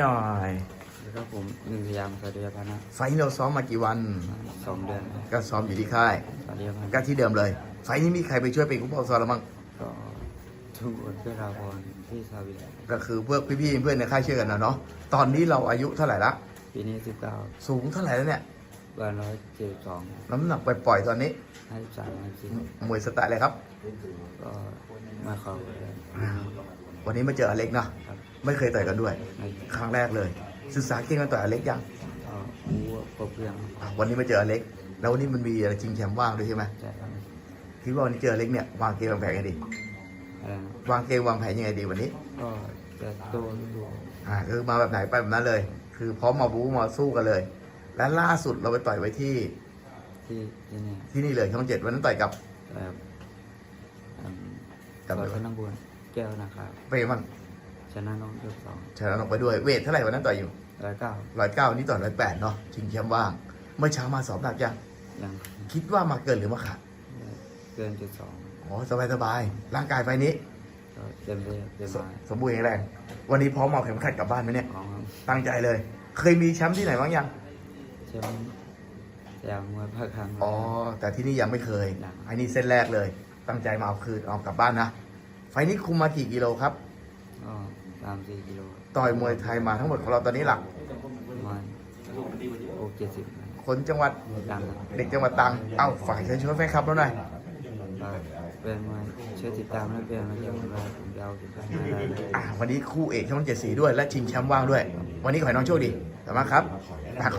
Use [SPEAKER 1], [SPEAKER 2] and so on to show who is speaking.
[SPEAKER 1] หน่อย
[SPEAKER 2] แล้วก็ผมหนึ่งพยายามสวัสดีพันนะ
[SPEAKER 1] ไฟล์นี้เราซ้อมมากี่วัน
[SPEAKER 2] สองเดือน
[SPEAKER 1] ก็ซ้อมอยู่ที่ค่าย
[SPEAKER 2] สวัสดีพัน
[SPEAKER 1] ก็ที่เดิมเลย ไฟล์นี้มีใครไปช่วยเป็นกู้ปอซ้อมเราบ้าง
[SPEAKER 2] ก็ทุกคนเพื่อราพรที่ซาวิ
[SPEAKER 1] ก็คือเพื่อพี่ๆเพื่อนในค่ายช่วยกันนะเนาะตอนนี้เราอายุเท่าไหร่ละ
[SPEAKER 2] ปีนี้สิบเก้า
[SPEAKER 1] สูงเท่าไหร่แล้วเนี่ย
[SPEAKER 2] วันร้อยเจ็ดสอง
[SPEAKER 1] น้ำหนักปล่อยๆตอนนี้
[SPEAKER 2] ห้าสิบสามห้าสิบสี่
[SPEAKER 1] มวยสไตล์อะไรครับ
[SPEAKER 2] ก็มาเข้าเลย
[SPEAKER 1] วันนี้มาเจออเล็กเนาะ
[SPEAKER 2] ครับ
[SPEAKER 1] ไม่เคยต่อยกันด้วย
[SPEAKER 2] ใน
[SPEAKER 1] ครั้งแรกเลย ศึกษาเก่งกันต่อยอเล็กยัง
[SPEAKER 2] ก็รู้ว่าครบเครื่อง
[SPEAKER 1] อะวันนี้มาเจออเล็ก แล้ววันนี้มันมีอะไรชิงแชมป์ว่างด้วยใช่ไหม
[SPEAKER 2] ใช่ครับ
[SPEAKER 1] คิดว่าวันนี้เจออเล็กเนี่ยวางเกมวางแผนกันดี
[SPEAKER 2] อะไรนะ
[SPEAKER 1] วางเกมวางแผนยังไงดีวันนี้
[SPEAKER 2] ก็จะโตดู
[SPEAKER 1] อ่าคือมาแบบไหนไปแบบนั้นเลย คือพร้อมมาบู๊มาสู้กันเลย และล่าสุดเราไปต่อยไว้ที่
[SPEAKER 2] ที่ที่นี่
[SPEAKER 1] ที่นี่เลยช่องเจ็ดวันนั้นต่อยกับ
[SPEAKER 2] แบบอืม
[SPEAKER 1] จำได้
[SPEAKER 2] ข
[SPEAKER 1] ไหม
[SPEAKER 2] อชนะบุญแก้วนะครับ
[SPEAKER 1] เปย์มัน
[SPEAKER 2] ชนะน้องยกสอง
[SPEAKER 1] ชนะลงไปด้วยเวทเท่าไหร่วันนั้นต่อยอยู่
[SPEAKER 2] ร้อยเก้า
[SPEAKER 1] ร้อยเก้านี่ต่อยร้อยแปดเนาะชิงแชมป์ว่างเมื่อเช้ามาสอบหนักยัง
[SPEAKER 2] ยัง
[SPEAKER 1] คิดว่ามาเกินหรือมาขาด
[SPEAKER 2] เกินจุดสอง
[SPEAKER 1] อ๋อสบายสบายๆร่างกายไฟนี้
[SPEAKER 2] ก็เต็มเลยเต็ม
[SPEAKER 1] ส
[SPEAKER 2] มา
[SPEAKER 1] สมบูรณ์แข็งแรง วันนี้พร้อมเอาเข็มขัดกลับบ้านไหมเนี่ย
[SPEAKER 2] ของ
[SPEAKER 1] ตั้งใจเลย เคยมีแชมป์ที่ไหนบ้างยัง
[SPEAKER 2] แชมป์ยางมวยภาคกลาง
[SPEAKER 1] อ๋อแต่ที่นี่ยังไม่เคย
[SPEAKER 2] ยัง
[SPEAKER 1] อันนี้เส้นแรกเลย ตั้งใจมาเอาคืนเอากลับบ้านนะไฟนี้คุมมากี่กิโลครับ
[SPEAKER 2] ก็สามสี่กิโล
[SPEAKER 1] ต่อยมวยไทยมาทั้งหมดของเราตอนนี้หลัก
[SPEAKER 2] ประมาณโอเจ็ดสิบ
[SPEAKER 1] คนจังหวัด
[SPEAKER 2] ดัง
[SPEAKER 1] เด็กจังหวัดตรังเอ้าฝ่ายเชิญชวนแฟนคลับเราหน่อย
[SPEAKER 2] ก็เป็นมวยช่วยติดตามและเป็นมาเยี่ยมเราผมจะเอาถึงขั้นนั้นเลย
[SPEAKER 1] อ่าวันนี้คู่เอกช่องเจ็ดสีด้วยและชิงแชมป์ว่างด้วย วันนี้ขอให้น้องโชคดีขอบคุณมากครับ